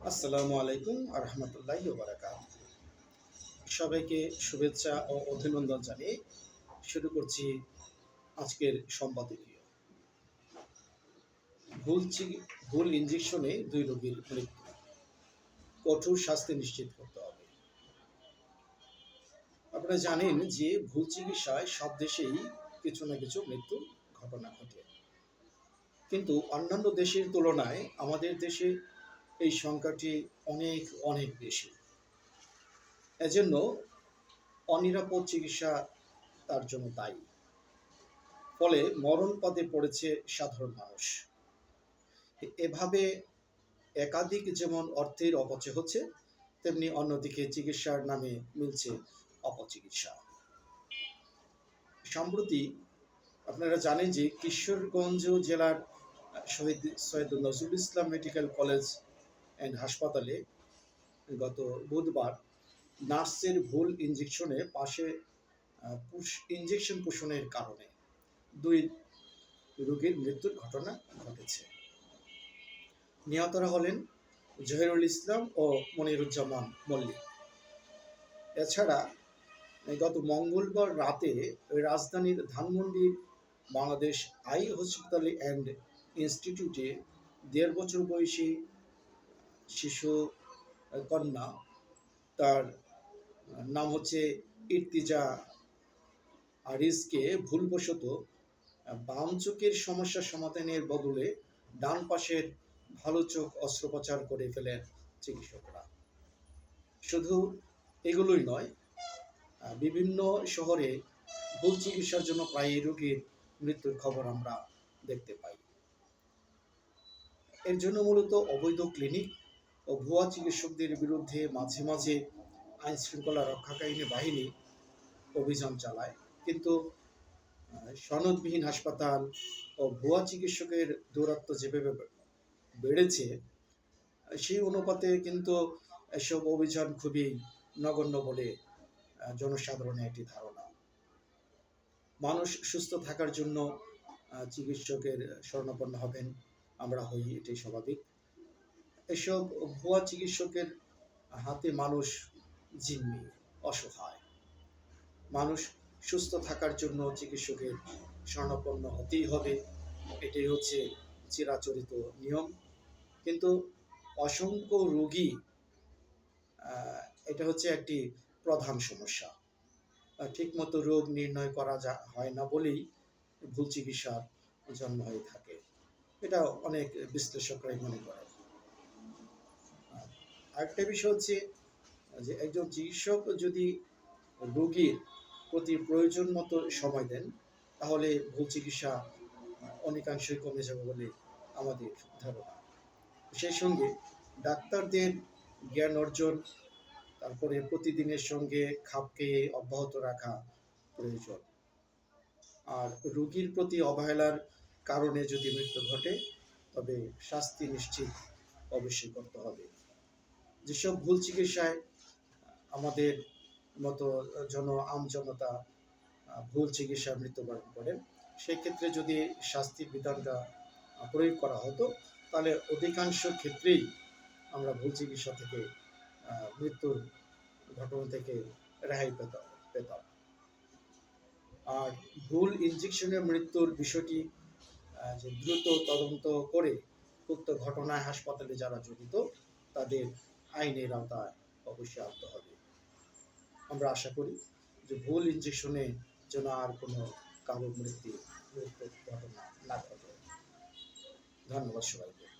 আসসালামু আলাইকুম আরহামতুল্লাহ বারাকাত সবাইকে শুভেচ্ছা ও অভিনন্দন জানিয়ে শুরু করছি আজকের সম্পাদকীয়। ভুল ভুল ইঞ্জেকশনে দুই রোগীর মৃত্যু। কঠোর শাস্তি নিশ্চিত করতে হবে। আপনারা জানেন যে ভুল চিকিৎসায় সব দেশেই কিছু না কিছু মৃত্যু ঘটনা ঘটে। কিন্তু অন্যান্য দেশের তুলনায় আমাদের দেশে এই সংখ্যাটি অনেক অনেক বেশি। এজন্য অনিরাপদ চিকিৎসা তার জন্য দায়ী। ফলে মরণ পদে পড়েছে সাধারণ মানুষ। এভাবে একাধিক যেমন অর্থের অপচয় হচ্ছে, তেমনি অন্যদিকে চিকিৎসার নামে মিলছে অপচিকিৎসা। সম্প্রতি আপনারা জানেন যে কিশোরগঞ্জ জেলার Shaheed Syed Nazrul Islam medical college and হাসপাতালে গত বুধবার নার্সের ভুল ইঞ্জেকশনে পাশে ইঞ্জেকশন পোষণের কারণে দুই রোগীর মৃত্যুর ঘটনা ঘটেছে। নিহতরা হলেন জহিরুল ইসলাম ও মনিরুজ্জামান মল্লিক। এছাড়া গত মঙ্গলবার রাতে রাজধানীর ধানমন্ডির বাংলাদেশ আই হসপিটালে অ্যান্ড ইনস্টিটিউটে দেড় বছর বয়সী শিশু কন্যা, তার নাম হচ্ছে ইর্তিজা আরিজকে ভুলবশত বাম চোখের সমস্যা সমাধানের বদলে ডান পাশের ভালো চোখ অস্ত্রোপচার করে ফেলেন চিকিৎসকরা। শুধু এগুলোই নয়, বিভিন্ন শহরে ভুল চিকিৎসার জন্য প্রায় রোগীর মৃত্যুর খবর আমরা দেখতে পাই। এর জন্য মূলত অবৈধ ক্লিনিক ও ভুয়া চিকিৎসকদের বিরুদ্ধে মাঝে মাঝে আইন শৃঙ্খলা রক্ষাকারী বাহিনী অভিযান চালায়। কিন্তু সনদবিহীন হাসপাতাল ও ভুয়া চিকিৎসকের দৌরাত্ম যেভাবে বেড়েছে, সেই অনুপাতে কিন্তু এসব অভিযান খুবই নগণ্য বলে জনসাধারণের একটি ধারণা। মানুষ সুস্থ থাকার জন্য চিকিৎসকের শরণাপন্ন হবেন। আমরা হই এটাই স্বাভাবিক। এসব ভুয়া চিকিৎসকের হাতে মানুষ জিম্মি, অসহায়। মানুষ সুস্থ থাকার জন্য চিকিৎসকের স্বর্ণপন্ন হতেই হবে, এটাই হচ্ছে চিরাচরিত নিয়ম। কিন্তু অসংখ্য রোগী এটা হচ্ছে একটি প্রধান সমস্যা। ঠিকমতো রোগ নির্ণয় করা হয় না বলেই ভুল চিকিৎসার জন্ম হয়ে থাকে। এটা অনেক বিশ্লেষকরাই মনে করে আরেকটা বিষয় হচ্ছে, যে একজন চিকিৎসক যদি রোগীর প্রতি প্রয়োজন মতো সময় দেন, তাহলে ভুল চিকিৎসা অনেকাংশই কমে যাবে বলে আমাদের ধারণা। সেই সঙ্গে ডাক্তারদের জ্ঞান অর্জন, তারপরে প্রতিদিনের সঙ্গে খাপ খেয়ে অব্যাহত রাখা প্রয়োজন। আর রোগীর প্রতি অবহেলার কারণে যদি মৃত্যু ঘটে, তবে শাস্তি নিশ্চিত অবশ্যই করতে হবে। যেসব ভুল চিকিৎসায় আমাদের মতো জন, আম জনতা ভুল চিকিৎসা মৃত্যুবরণ করেন সেক্ষেত্রে যদি শাস্তির বিধানটা প্রয়োগ করা হতো, তাহলে অধিকাংশ ক্ষেত্রেই আমরা ভুল চিকিৎসা থেকে মৃত্যুর ঘটনা থেকে রেহাই পেতাম পেতাম। আর ভুল ইনজেকশনের মৃত্যুর বিষয়টি যে দ্রুত তদন্ত করে, উক্ত ঘটনায় হাসপাতালে যারা জড়িত, তাদের আইনের আওতায় অবশ্যই আনতে হবে। আমরা আশা করি যে ভুল ইনজেকশনে যেন আর কোনো কারও মৃত্যু ঘটনা না ঘটে। ধন্যবাদ সবাইকে।